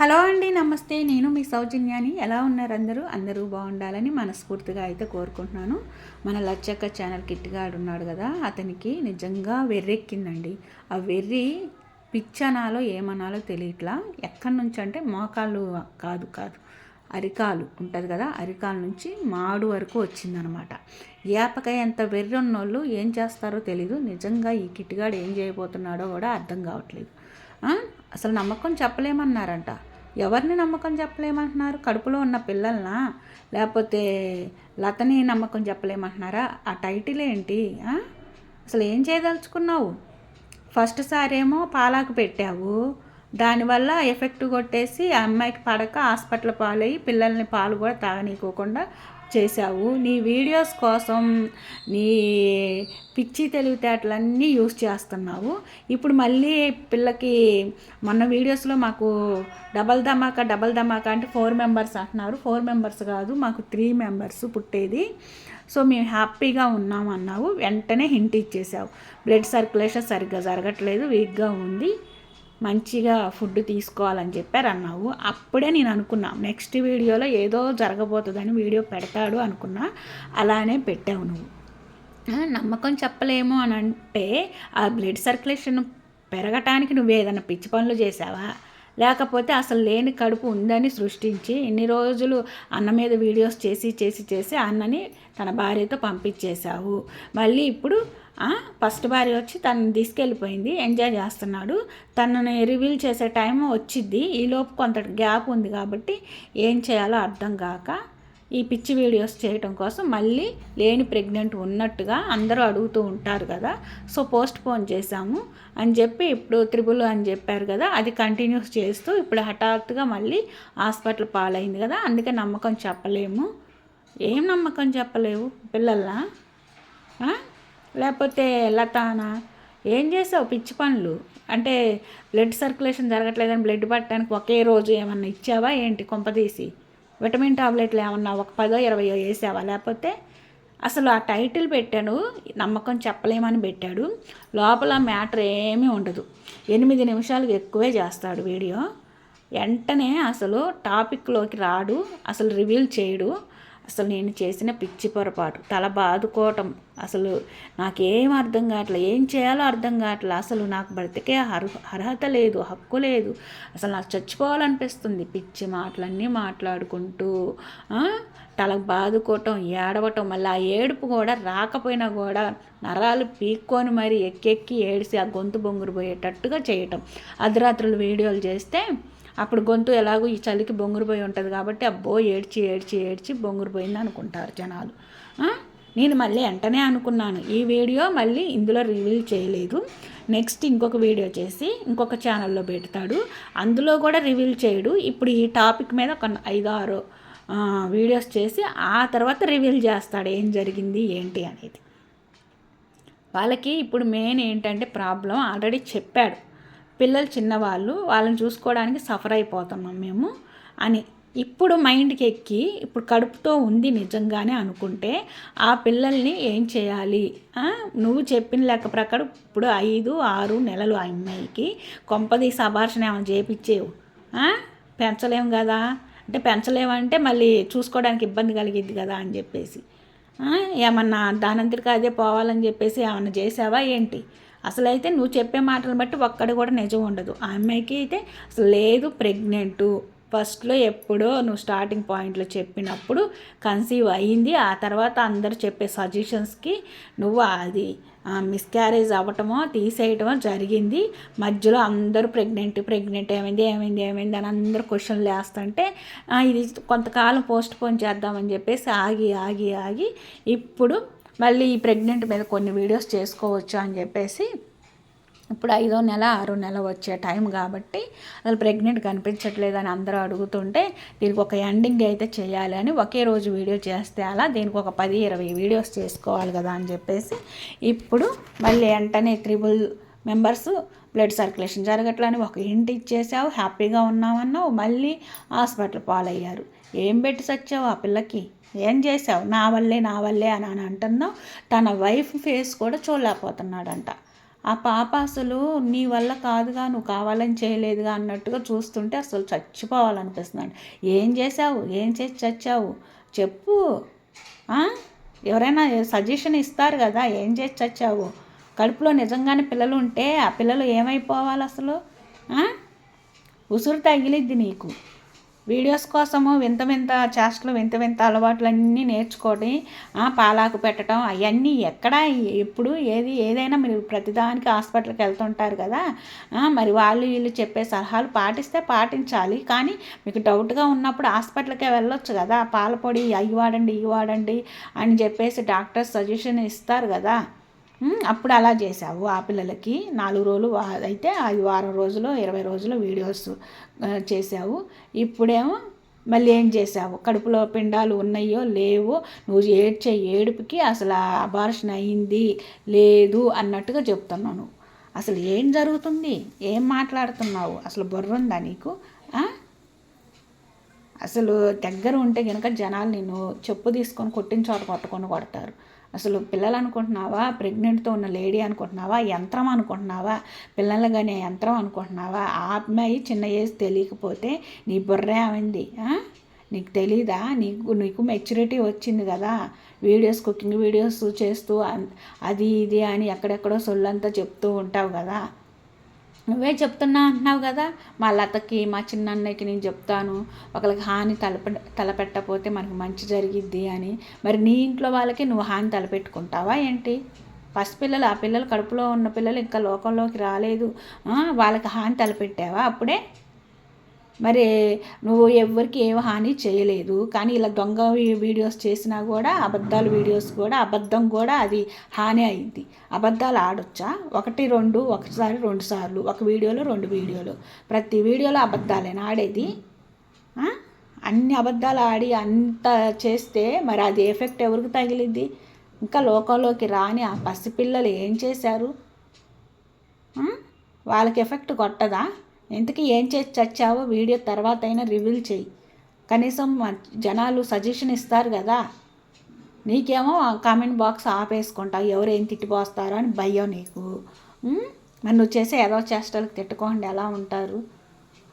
Hello అండి నమస్తే. నేను మీ సౌజన్యాని. ఎలా ఉన్నారు అందరూ? అందరూ బాగుండాలని మనస్ఫూర్తిగా అయితే కోరుకుంటున్నాను. మన లచ్చక్క ఛానల్ కిట్టిగాడు ఉన్నాడు కదా అతనికి నిజంగా వెర్రెక్కిందండి. ఆ వెర్రి పిచ్చనాలో ఏమనాలో తెలియట్లా. ఎక్కడి నుంచి అంటే మోకాళ్ళు కాదు కాదు అరికాలు ఉంటుంది కదా అరికాల నుంచి మాడు వరకు వచ్చిందనమాట. ఏపకాయ ఎంత వెర్రి ఉన్నోళ్ళు ఏం చేస్తారో తెలీదు. నిజంగా ఈ కిట్టిగాడు ఏం చేయబోతున్నాడో కూడా అర్థం కావట్లేదు. అసలు నమ్మకం చెప్పలేమన్నారంట. ఎవరిని నమ్మకం చెప్పలేమంటున్నారు? కడుపులో ఉన్న పిల్లలనా? లేకపోతే లతని నమ్మకం చెప్పలేమంటున్నారా? ఆ టైటిల్ ఏంటి? అసలు ఏం చేయదలుచుకున్నావు? ఫస్ట్ సారేమో పాలాకు పెట్టావు. దానివల్ల ఎఫెక్ట్ కొట్టేసి అమ్మాయికి పడక హాస్పిటల్ పాలయ్యి పిల్లల్ని పాలు కూడా తాగనీకోకుండా చేశావు. నీ వీడియోస్ కోసం నీ పిచ్చి తెలివితేటలన్నీ యూస్ చేస్తున్నావు. ఇప్పుడు మళ్ళీ పిల్లకి మొన్న వీడియోస్లో మాకు డబల్ ధమాకా డబల్ ధమాకా అంటే ఫోర్ మెంబర్స్ అంటున్నారు. ఫోర్ మెంబర్స్ కాదు మాకు త్రీ మెంబర్స్ పుట్టేది. సో మేము హ్యాపీగా ఉన్నాం అన్నావు. వెంటనే హింట్ ఇచ్చేసావు బ్లడ్ సర్క్యులేషన్ సరిగ్గా జరగట్లేదు వీక్గా ఉంది. మంచిగా ఫుడ్ తీసుకోవాలని చెప్పారు అన్నావు అప్పుడే నేను అనుకున్నా నెక్స్ట్ వీడియోలో ఏదో జరగబోతుందని వీడియో పెడతాడు అనుకున్నా అలానే పెట్టావు నువ్వు. నమ్మకం చెప్పలేము అని అంటే ఆ బ్లడ్ సర్క్యులేషన్ పెరగటానికి నువ్వు ఏదైనా పిచ్చి పనులు చేసావా లేకపోతే అసలు లేని కడుపు ఉందని సృష్టించి ఇన్ని రోజులు అన్న మీద వీడియోస్ చేసి చేసి చేసి అన్నని తన భార్యతో పంపించేశావు. మళ్ళీ ఇప్పుడు ఫస్ట్ భార్య వచ్చి తనని తీసుకెళ్ళిపోయింది ఎంజాయ్ చేస్తున్నాడు. తనని రివీల్ చేసే టైం వచ్చిద్ది. ఈలోపు కొంత గ్యాప్ ఉంది కాబట్టి ఏం చేయాలో అర్థం కాక ఈ పిచ్చి వీడియోస్ చేయటం కోసం మళ్ళీ లేని ప్రెగ్నెంట్ ఉన్నట్టుగా అందరూ అడుగుతూ ఉంటారు కదా. సో పోస్ట్ పోన్ చేశాము. అని చెప్పి ఇప్పుడు త్రిబుల్ అని చెప్పారు కదా అది కంటిన్యూస్ చేస్తూ ఇప్పుడు హఠాత్తుగా మళ్ళీ హాస్పిటల్ పాలైంది కదా అందుకే నమ్మకం చెప్పలేము. ఏం నమ్మకం చెప్పలేవు? పిల్లల్లా? లేకపోతే లతానా? ఏం చేసావు పిచ్చి పనులు? అంటే బ్లడ్ సర్క్యులేషన్ జరగట్లేదని బ్లడ్ పట్టడానికి ఒకే రోజు ఏమన్నా ఇచ్చావా? ఏంటి కొంపదీసి విటమిన్ టాబ్లెట్లు ఏమన్నా ఒక పదో ఇరవయో వేసావా? లేకపోతే అసలు ఆ టైటిల్ పెట్టాను నమ్మకం చెప్పలేమని పెట్టాడు. లోపల మ్యాటర్ ఏమీ ఉండదు. ఎనిమిది నిమిషాలకు ఎక్కువే చేస్తాడు వీడియో. వెంటనే అసలు టాపిక్లోకి రాడు అసలు రివీల్ చేయడు. అసలు నేను చేసిన పిచ్చి పొరపాటు. తల బాదుకోవటం. అసలు నాకేం అర్థం కావట్లేదు ఏం చేయాలో అర్థం కావట్లేదు అసలు నాకు బ్రతికే అర్హత లేదు హక్కు లేదు. అసలు నాకు చచ్చిపోవాలనిపిస్తుంది. పిచ్చి మాటలన్నీ మాట్లాడుకుంటూ తల బాదుకోవటం ఏడవటం మళ్ళీ ఆ ఏడుపు కూడా రాకపోయినా కూడా నరాలు పీక్కొని మరి ఎక్కెక్కి ఏడిసి ఆ గొంతు బొంగురు పోయేటట్టుగా చేయటం. అర్ధరాత్రులు వీడియోలు చేస్తే అప్పుడు గొంతు ఎలాగో ఈ చలికి బొంగురుపోయి ఉంటుంది కాబట్టి అబ్బో ఏడ్చి ఏడ్చి ఏడ్చి బొంగురుపోయింది అనుకుంటారు జనాలు. నేను మళ్ళీ వెంటనే అనుకున్నాను. ఈ వీడియో మళ్ళీ ఇందులో రివీల్ చేయలేదు. నెక్స్ట్ ఇంకొక వీడియో చేసి ఇంకొక ఛానల్లో పెడతాడు. అందులో కూడా రివీల్ చేయడు. ఇప్పుడు ఈ టాపిక్ మీద ఒక ఐదు ఆరు వీడియోస్ చేసి ఆ తర్వాత రివీల్ చేస్తాడు ఏం జరిగింది ఏంటి అనేది. వాళ్ళకి ఇప్పుడు మెయిన్ ఏంటంటే ప్రాబ్లం ఆల్రెడీ చెప్పాడు. పిల్లలు చిన్నవాళ్ళు వాళ్ళని చూసుకోవడానికి సఫర్ అయిపోతున్నాం మేము అని ఇప్పుడు మైండ్కి ఎక్కి ఇప్పుడు కడుపుతో ఉంది నిజంగానే అనుకుంటే ఆ పిల్లల్ని ఏం చేయాలి? నువ్వు చెప్పిన లెక్క ప్రకారం ఇప్పుడు ఐదు ఆరు నెలలు ఆ అమ్మాయికి కొంపది సభాషణ ఏమైనా చేపించేవు పెంచలేము కదా? అంటే పెంచలేమంటే మళ్ళీ చూసుకోవడానికి ఇబ్బంది కలిగిద్ది కదా అని చెప్పేసి. ఏమన్నా దానంతటికి అదే పోవాలని చెప్పేసి ఏమన్నా చేసావా ఏంటి? అసలైతే నువ్వు చెప్పే మాటలు బట్టి ఒక్కడు కూడా నిజం ఉండదు. ఆ అమ్మాయికి అయితే అసలు లేదు ప్రెగ్నెంటు. ఫస్ట్లో ఎప్పుడో నువ్వు స్టార్టింగ్ పాయింట్లో చెప్పినప్పుడు కన్సీవ్ అయ్యింది. ఆ తర్వాత అందరు చెప్పే సజెషన్స్కి నువ్వు అది మిస్క్యారేజ్ అవ్వటమో తీసేయటమో జరిగింది. మధ్యలో అందరూ ప్రెగ్నెంట్ ప్రెగ్నెంట్ ఏమైంది ఏమైంది ఏమైంది అని అందరూ క్వశ్చన్లు వేస్తుంటే ఇది కొంతకాలం పోస్ట్ పోన్ చేద్దామని చెప్పేసి ఆగి ఆగి ఆగి ఇప్పుడు మళ్ళీ ఈ ప్రెగ్నెంట్ మీద కొన్ని వీడియోస్ చేసుకోవచ్చు అని చెప్పేసి ఇప్పుడు ఐదో నెల ఆరో నెల వచ్చే టైం కాబట్టి అసలు ప్రెగ్నెంట్ కనిపించట్లేదు అని అందరూ అడుగుతుంటే దీనికి ఒక ఎండింగ్ అయితే చేయాలి అని ఒకే రోజు వీడియో చేస్తే అలా దీనికి ఒక పది ఇరవై వీడియోస్ చేసుకోవాలి కదా అని చెప్పేసి ఇప్పుడు మళ్ళీ వెంటనే త్రిబుల్ మెంబర్స్ బ్లడ్ సర్క్యులేషన్ జరగట్లని ఒక ఇంటి ఇచ్చేసావు హ్యాపీగా ఉన్నామన్నావు మళ్ళీ హాస్పిటల్ పాలయ్యారు. ఏం పెట్టి సచ్చావు ఆ పిల్లకి? ఏం చేసావు నా వల్లే నా వల్లే అని అని అంటున్నావు. తన వైఫ్ ఫేస్ కూడా చూడలేకపోతున్నాడంట. ఆ పాప అసలు నీ వల్ల కాదుగా నువ్వు కావాలని చేయలేదుగా అన్నట్టుగా చూస్తుంటే అసలు చచ్చిపోవాలనిపిస్తున్నాడు ఏం చేసావు ఏం చేసి చచ్చావు? చెప్పు. ఎవరైనా సజెషన్ ఇస్తారు కదా ఏం చేసి చచ్చావు? కడుపులో నిజంగానే పిల్లలు ఉంటే ఆ పిల్లలు ఏమైపోవాలి అసలు? ఉసురు తగిలిద్ది నీకు. వీడియోస్ కోసము వింత వింత చేష్టలు వింత వింత అలవాట్లన్నీ నేర్చుకొని నేర్చుకోవడం పాలాకు పెట్టడం అవన్నీ ఎక్కడ ఎప్పుడు ఏది ఏదైనా మీరు ప్రతిదానికి హాస్పిటల్కి వెళ్తుంటారు కదా మరి వాళ్ళు వీళ్ళు చెప్పే సలహాలు పాటిస్తే పాటించాలి. కానీ మీకు డౌట్గా ఉన్నప్పుడు హాస్పిటల్కే వెళ్ళొచ్చు కదా పాల పొడి అవి వాడండి ఇవి వాడండి అని చెప్పేసి డాక్టర్ సజెషన్ ఇస్తారు కదా. అప్పుడు అలా చేసావు ఆ పిల్లలకి. నాలుగు రోజులు అయితే అది వారం రోజులు ఇరవై రోజులు వీడియోస్ చేసావు ఇప్పుడేమో మళ్ళీ ఏం చేసావు కడుపులో పిండాలు ఉన్నాయో లేవో నువ్వు ఏడ్చే ఏడుపుకి అసలు అబార్షన్ అయింది లేదు అన్నట్టుగా చెప్తున్నాను అసలు ఏం జరుగుతుంది? ఏం మాట్లాడుతున్నావు? అసలు బుర్ర ఉందా నీకు? అసలు దగ్గర ఉంటే కనుక జనాలు నేను చెప్పు తీసుకొని కొట్టిన చోట కొట్టుకొని కొడతారు. అసలు పిల్లలు అనుకుంటున్నావా ప్రెగ్నెంట్తో ఉన్న లేడీ అనుకుంటున్నావా? యంత్రం అనుకుంటున్నావా? పిల్లలు కానీ యంత్రం అనుకుంటున్నావా? ఆ అమ్మాయి చిన్న ఏజ్ తెలియకపోతే నీ బుర్రే అయింది నీకు తెలీదా? నీకు నీకు మెచ్యూరిటీ వచ్చింది కదా? వీడియోస్ కుకింగ్ వీడియోస్ చేస్తూ అన్- అది ఇది అని ఎక్కడెక్కడో సొల్లంతా చెప్తూ ఉంటావు కదా? నువ్వే చెప్తున్నా అంటున్నావు కదా. మా లతకి మా చిన్నన్నయ్యకి నేను చెప్తాను. ఒకరికి హాని తలపె తలపెట్టకపోతే మనకు మంచి జరిగిద్ది అని. మరి నీ ఇంట్లో వాళ్ళకి నువ్వు హాని తలపెట్టుకుంటావా ఏంటి? పసిపిల్లలు ఆ పిల్లలు కడుపులో ఉన్న పిల్లలు ఇంకా లోకంలోకి రాలేదు. వాళ్ళకి హాని తలపెట్టావా అప్పుడే? మరి నువ్వు ఎవరికి ఏం హాని చేయలేదు. కానీ ఇలా దొంగ వీడియోస్ చేసినా కూడా అబద్ధాలు వీడియోస్ కూడా అబద్ధం కూడా అది హాని అయింది. అబద్ధాలు ఆడొచ్చా? ఒకటి రెండు ఒకసారి రెండు సార్లు ఒక వీడియోలో రెండు వీడియోలు. ప్రతి వీడియోలో అబద్ధాలేనా ఆడేది? అన్ని అబద్ధాలు ఆడి అంత చేస్తే మరి అది ఎఫెక్ట్ ఎవరికి తగిలిద్ది? ఇంకా లోకంలోకి రాని ఆ పసిపిల్లలు ఏం చేశారు? వాళ్ళకి ఎఫెక్ట్ కొట్టదా? ఇంతకీ ఏం చేసి చచ్చావో వీడియో తర్వాత అయినా రివీల్ చేయి. కనీసం మ- జనాలు సజెషన్ ఇస్తారు కదా. నీకేమో కామెంట్ బాక్స్ ఆపేసుకుంటావు ఎవరు ఏం తిట్టిపోస్తారో అని భయం నీకు. మరి నువ్వు చేసే ఏదో చేష్టలకు తిట్టుకోండి ఎలా ఉంటారు?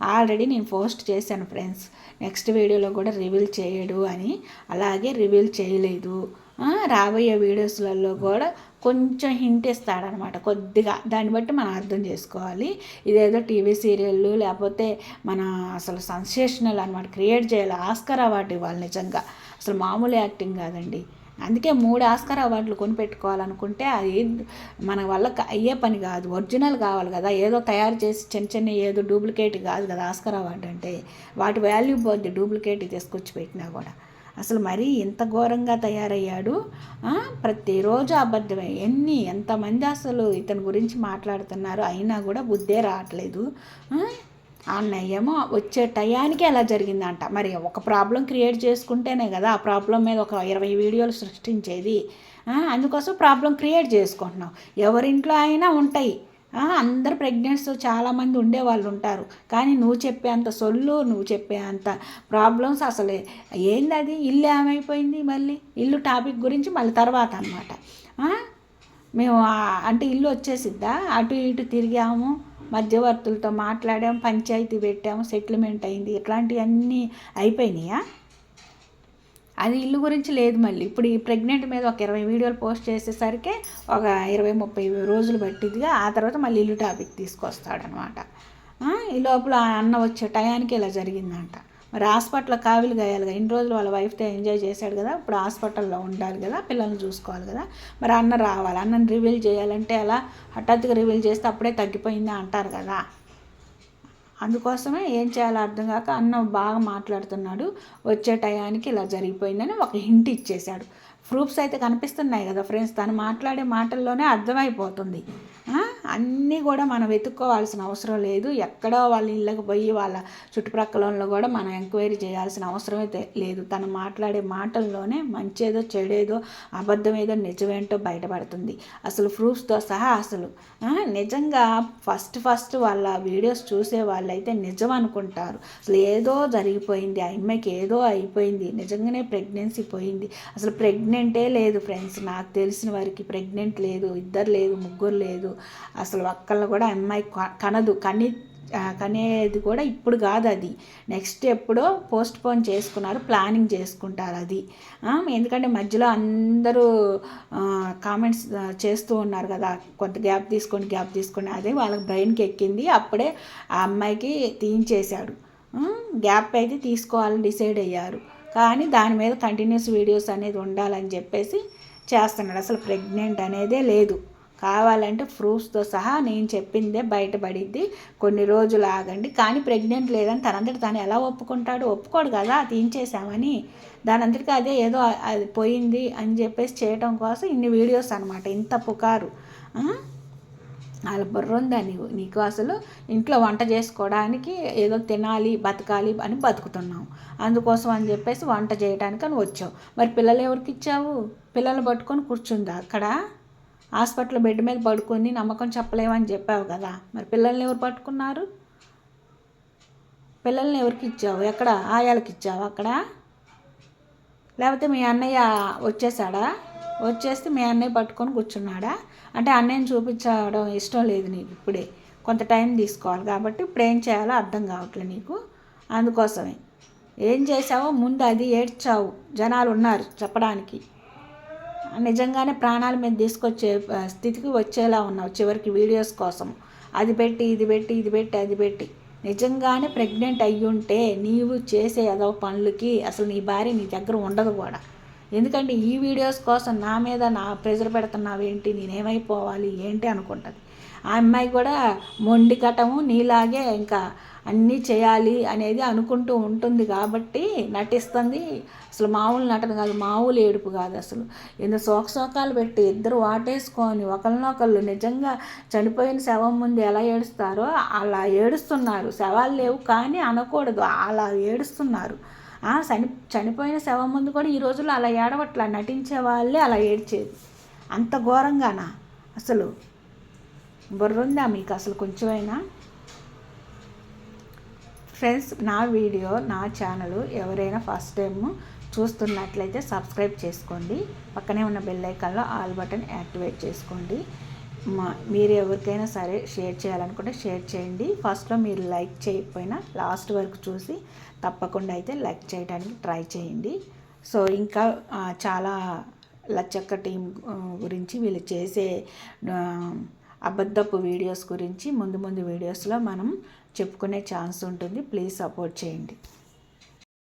ఆల్రెడీ నేను పోస్ట్ చేశాను ఫ్రెండ్స్. నెక్స్ట్ వీడియోలో కూడా రివీల్ చేయడు అని. అలాగే రివీల్ చేయలేదు. రాబోయే వీడియోస్లలో కూడా కొంచెం హింట్ ఇస్తాడనమాట కొద్దిగా. దాన్ని బట్టి మనం అర్థం చేసుకోవాలి. ఇదేదో టీవీ సీరియళ్ళు లేకపోతే మన అసలు సెన్సేషనల్ అనమాట క్రియేట్ చేయాలి. ఆస్కర్ అవార్డు ఇవ్వాలి నిజంగా. అసలు మామూలు యాక్టింగ్ కాదండి. అందుకే మూడు ఆస్కార్ అవార్డులు కొనిపెట్టుకోవాలనుకుంటే అది మన వల్ల అయ్యే పని కాదు. ఒరిజినల్ కావాలి కదా. ఏదో తయారు చేసి చిన్న చిన్న ఏదో డూప్లికేట్ కాదు కదా ఆస్కార్ అవార్డు అంటే. వాటి వాల్యూ పోద్ది డూప్లికేట్ తీసుకొచ్చి పెట్టినా కూడా. అసలు మరీ ఇంత ఘోరంగా తయారయ్యాడు. ప్రతిరోజు అబద్ధమే. ఎన్ని ఎంతమంది అసలు ఇతని గురించి మాట్లాడుతున్నారు? అయినా కూడా బుద్ధే రావట్లేదు. ఆ, ఆ వచ్చే టయానికి అలా జరిగిందంట. మరి ఒక ప్రాబ్లం క్రియేట్ చేసుకుంటేనే కదా ఆ ప్రాబ్లం మీద ఒక ఇరవై వీడియోలు సృష్టించేది. అందుకోసం ప్రాబ్లం క్రియేట్ చేసుకుంటున్నాం. ఎవరింట్లో అయినా ఉంటాయి. అందరు ప్రెగ్నెంట్స్ చాలామంది ఉండేవాళ్ళు ఉంటారు. కానీ నువ్వు చెప్పేంత సొల్లు నువ్వు చెప్పేంత ప్రాబ్లమ్స్ అసలే ఏంది అది ఇల్లు ఏమైపోయింది మళ్ళీ? ఇల్లు టాపిక్ గురించి మళ్ళీ తర్వాత అనమాట మేము అంటే ఇల్లు వచ్చేసిద్దా? అటు ఇటు తిరిగాము. మధ్యవర్తులతో మాట్లాడాము పంచాయతీ పెట్టాము సెటిల్మెంట్ అయింది. ఇట్లాంటివన్నీ అయిపోయినాయా? అది ఇల్లు గురించి లేదు మళ్ళీ. ఇప్పుడు ఈ ప్రెగ్నెంట్ మీద ఒక ఇరవై వీడియోలు పోస్ట్ చేసేసరికి ఒక ఇరవై ముప్పై రోజులు పట్టిదిగా ఆ తర్వాత మళ్ళీ ఇల్లు టాపిక్ తీసుకొస్తాడనమాట. ఈ లోపల ఆ అన్న వచ్చే టయానికి ఇలా జరిగిందంట. మరి హాస్పిటల్లో కావిలు గాయాలిగా ఇన్ని రోజులు వాళ్ళ వైఫ్తో ఎంజాయ్ చేశాడు కదా ఇప్పుడు హాస్పిటల్లో ఉండాలి కదా పిల్లల్ని చూసుకోవాలి కదా. మరి అన్న రావాలి అన్నని రివీల్ చేయాలంటే అలా హఠాత్తుగా రివీల్ చేస్తే అప్పుడే తగ్గిపోయింది అంటారు కదా. అందుకోసమే ఏం చేయాలో అర్థం కాక అన్న బాగా మాట్లాడుతున్నాడు. వచ్చే టయానికి ఇలా జరిగిపోయిందని ఒక హింట్ ఇచ్చేశాడు. ప్రూఫ్స్ అయితే కనిపిస్తున్నాయి కదా ఫ్రెండ్స్ తను మాట్లాడే మాటల్లోనే అర్థమైపోతుంది. ఆ? అన్నీ కూడా మనం వెతుక్కోవాల్సిన అవసరం లేదు. ఎక్కడో వాళ్ళ ఇళ్ళకి పోయి వాళ్ళ చుట్టుప్రక్కలలో కూడా మనం ఎంక్వైరీ చేయాల్సిన అవసరం అయితే లేదు. తను మాట్లాడే మాటల్లోనే మంచేదో చెడేదో అబద్ధమేదో నిజమేంటో బయటపడుతుంది. అసలు ప్రూఫ్స్తో సహా అసలు నిజంగా ఫస్ట్ ఫస్ట్ వాళ్ళ వీడియోస్ చూసే వాళ్ళైతే నిజం అనుకుంటారు. అసలు ఏదో జరిగిపోయింది ఆ అమ్మాయికి ఏదో అయిపోయింది నిజంగానే ప్రెగ్నెన్సీ పోయింది. అసలు ప్రెగ్నెంటే లేదు ఫ్రెండ్స్ నాకు తెలిసిన వారికి ప్రెగ్నెంట్ లేదు ఇద్దరు లేదు ముగ్గురు లేదు. అసలు ఒక్కళ్ళని కూడా అమ్మాయి కనదు కని కనేది కూడా ఇప్పుడు కాదు అది. నెక్స్ట్ ఎప్పుడో పోస్ట్ పోన్ చేసుకున్నారు ప్లానింగ్ చేసుకుంటారు అది. ఎందుకంటే మధ్యలో అందరూ కామెంట్స్ చేస్తూ ఉన్నారు కదా కొంత గ్యాప్ తీసుకొని గ్యాప్ తీసుకొని అదే వాళ్ళకి బ్రెయిన్కి ఎక్కింది అప్పుడే ఆ అమ్మాయికి తీయించేశాడు. గ్యాప్ అయితే తీసుకోవాలని డిసైడ్ అయ్యారు. కానీ దాని మీద కంటిన్యూస్ వీడియోస్ అనేది ఉండాలని చెప్పేసి చేస్తున్నాడు. అసలు ప్రెగ్నెంట్ అనేదే లేదు. కావాలంటే ఫ్రూట్స్తో సహా నేను చెప్పిందే బయటపడిద్ది. కొన్ని రోజులు ఆగండి. కానీ ప్రెగ్నెంట్ లేదని తనంతటి తాను ఎలా ఒప్పుకుంటాడు ఒప్పుకోడు కదా తీయించేసామని దాని అదే ఏదో అది పోయింది అని చెప్పేసి చేయటం కోసం ఇన్ని వీడియోస్ అనమాట ఇంత పుకారు. వాళ్ళ బుర్ర ఉందా నీవు? నీకు అసలు ఇంట్లో వంట చేసుకోవడానికి ఏదో తినాలి బతకాలి అని బతుకుతున్నావు. అందుకోసం అని చెప్పేసి వంట చేయడానికి అని వచ్చావు. మరి పిల్లలు ఎవరికి ఇచ్చావు? పిల్లలు పట్టుకొని కూర్చుందా అక్కడ? హాస్పిటల్ బెడ్ మీద పడుకొని నమ్మకం చెప్పలేమని చెప్పావు కదా. మరి పిల్లల్ని ఎవరు పట్టుకున్నారు? పిల్లల్ని ఎవరికి ఇచ్చావు? ఎక్కడ? ఆయాలకి ఇచ్చావు అక్కడ? లేకపోతే మీ అన్నయ్య వచ్చేసాడా? వచ్చేస్తే మీ అన్నయ్య పట్టుకొని కూర్చున్నాడా? అంటే అన్నయ్యని చూపించడం ఇష్టం లేదు నీకు ఇప్పుడే. కొంత టైం తీసుకోవాలి కాబట్టి ఇప్పుడు ఏం చేయాలో అర్థం కావట్లేదు నీకు. అందుకోసమే. ఏం చేసావో ముందు అది ఏడ్చావు. జనాలు ఉన్నారు చెప్పడానికి. నిజంగానే ప్రాణాల మీద తీసుకొచ్చే స్థితికి వచ్చేలా ఉన్నావు చివరికి వీడియోస్ కోసం. అది పెట్టి ఇది పెట్టి ఇది పెట్టి అది పెట్టి. నిజంగానే ప్రెగ్నెంట్ అయ్యుంటే నీవు చేసే ఏదో పనులకి అసలు నీ భార్య నీ దగ్గర ఉండదు కూడా. ఎందుకంటే ఈ వీడియోస్ కోసం నా మీద నా ప్రెజర్ పెడుతున్నావేంటి? నేనేమైపోవాలి? ఏంటి అనుకుంటుంది. ఆ అమ్మాయి కూడా మొండి కటము నీలాగే ఇంకా అన్నీ చేయాలి అనేది అనుకుంటూ ఉంటుంది కాబట్టి నటిస్తుంది. అసలు మామూలు నటన కాదు మామూలు ఏడుపు కాదు అసలు. ఎన్ని శోకశోకాలు పెట్టి ఇద్దరు వాటేసుకొని ఒకరినొకళ్ళు నిజంగా చనిపోయిన శవం ముందు ఎలా ఏడుస్తారో అలా ఏడుస్తున్నారు. శవాలు లేవు కానీ అనకూడదు. అలా ఏడుస్తున్నారు. చని చనిపోయిన శవం ముందు కూడా ఈ రోజుల్లో అలా ఏడవట్లా నటించే వాళ్ళే అలా ఏడ్చేది. అంత ఘోరంగానా? అసలు బుర్రుందా మీకు? అసలు కొంచెమైనా? ఫ్రెండ్స్ నా వీడియో నా ఛానల్ ఎవరైనా ఫస్ట్ టైం చూస్తున్నట్లయితే సబ్స్క్రైబ్ చేసుకోండి. పక్కనే ఉన్న బెల్ ఐకాన్లో ఆల్ బటన్ యాక్టివేట్ చేసుకోండి. మా మీరు ఎవరికైనా సరే షేర్ చేయాలనుకుంటే షేర్ చేయండి. ఫస్ట్లో మీరు లైక్ చేయకపోయినా లాస్ట్ వరకు చూసి తప్పకుండా అయితే లైక్ చేయడానికి ట్రై చేయండి. సో ఇంకా చాలా లచ్చక్క టీం గురించి వీళ్ళు చేసే అబద్ధపు వీడియోస్ గురించి ముందు ముందు వీడియోస్లో మనం చెప్పుకునే ఛాన్స్ ఉంటుంది. ప్లీజ్ సపోర్ట్ చేయండి.